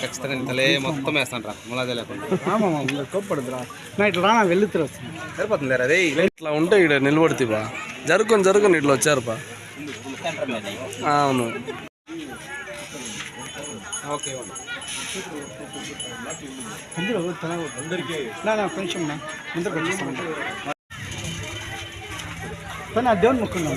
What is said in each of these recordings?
ఖచ్చితంగా తలే మొత్తం వేస్తాంట్రా ములాదే లేకుండా. ఆమామా కోప్పడుదురా నా ఇట్లా రానా వస్తుంది సరిపోతుంది లేరా అదే ఇట్లా ఉంటే ఇక్కడ నిలబడితేవా జరుకొని జరుకొని ఇట్లా వచ్చారుపా అవును. ఓకే అందరూ తన అందరికీ. నా నా కొంచెం నా. ముందరికి వచ్చేస్తాను కానీ ఆ దేవుని ముక్కున్నాం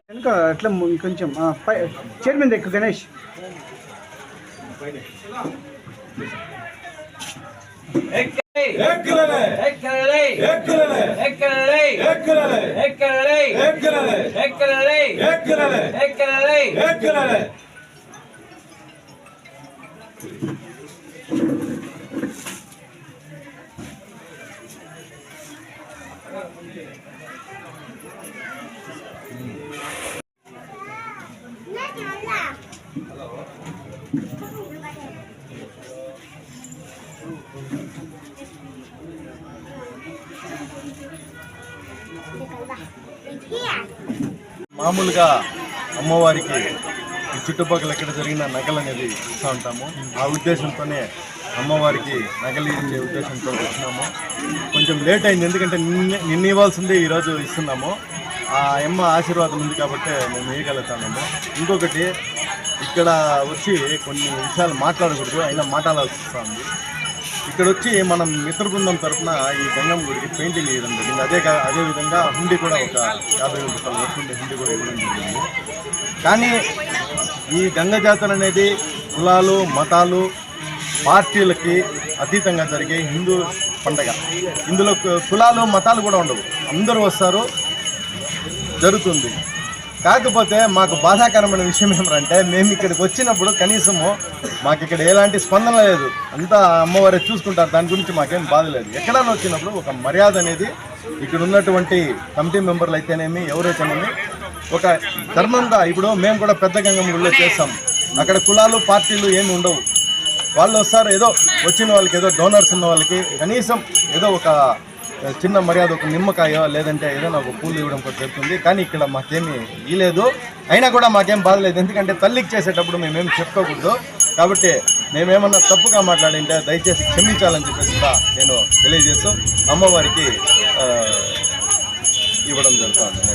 వెనుక అట్లా ము- కొంచెం ఆ, పై చైర్ మీద ఎక్కువ గణేష్. మామూలుగా అమ్మవారికి చుట్టుపక్కల ఎక్కడ జరిగిన నగలు అనేది ఇస్తూ ఉంటాము. ఆ ఉద్దేశంతోనే అమ్మవారికి నగలు ఇచ్చే ఉద్దేశంతో వచ్చినాము. కొంచెం లేట్ అయింది ఎందుకంటే నిన్న నిన్న ఇవ్వాల్సిందే ఈరోజు ఇస్తున్నాము. ఆ అమ్మ ఆశీర్వాదం ఉంది కాబట్టి మేము వేయగలుగుతున్నాము ఇంకొకటి ఇక్కడ వచ్చి కొన్ని విషయాలు మాట్లాడకూడదు అయినా మాట్లాడాల్సి వస్తుంది. ఇక్కడ వచ్చి మనం మిత్ర బృందం తరఫున ఈ గంగమ్మ గుడికి పెయింటింగ్ వేయడం జరిగింది. అదే కా- అదే విధంగా హుండీ కూడా ఒక యాభై వేల రూపాయలు వస్తుంది హుండీ కూడా ఇవ్వడం జరిగింది. కానీ ఈ గంగ జాతర అనేది కులాలు మతాలు పార్టీలకి అతీతంగా జరిగే హిందూ పండగ. ఇందులో కులాలు మతాలు కూడా ఉండవు. అందరూ వస్తారు. జరుగుతుంది. కాకపోతే మాకు బాధాకరమైన విషయం ఏమంటే మేము ఇక్కడికి వచ్చినప్పుడు కనీసము మాకు ఇక్కడ ఎలాంటి స్పందన లేదు. అంతా అమ్మవారే చూసుకుంటారు. దాని గురించి మాకేం బాధ లేదు. ఎక్కడైనా వచ్చినప్పుడు ఒక మర్యాద అనేది ఇక్కడ ఉన్నటువంటి కమిటీ మెంబర్లు అయితేనేమి ఎవరైతేనేమి ఒక ధర్మంగా ఇప్పుడు మేము కూడా పెద్ద గంగం గుళ్ళో చేస్తాం. అక్కడ కులాలు పార్టీలు ఏమి ఉండవు. వాళ్ళు వస్తారు ఏదో వచ్చిన వాళ్ళకి ఏదో డోనర్స్ ఉన్న వాళ్ళకి కనీసం ఏదో ఒక చిన్న మర్యాద ఒక నిమ్మకాయో లేదంటే ఏదైనా ఒక పూలు ఇవ్వడం కూడా జరుగుతుంది. కానీ ఇక్కడ మాకేమీ ఇలేదు అయినా కూడా మాకేం బాధ లేదు. ఎందుకంటే తల్లికి చేసేటప్పుడు మేమేం చెప్పుకోకూడదు. కాబట్టి మేమేమన్నా తప్పుగా మాట్లాడింటే దయచేసి క్షమించాలని చెప్పేసి కూడా నేను తెలియజేస్తూ అమ్మవారికి ఇవ్వడం జరుగుతుంది.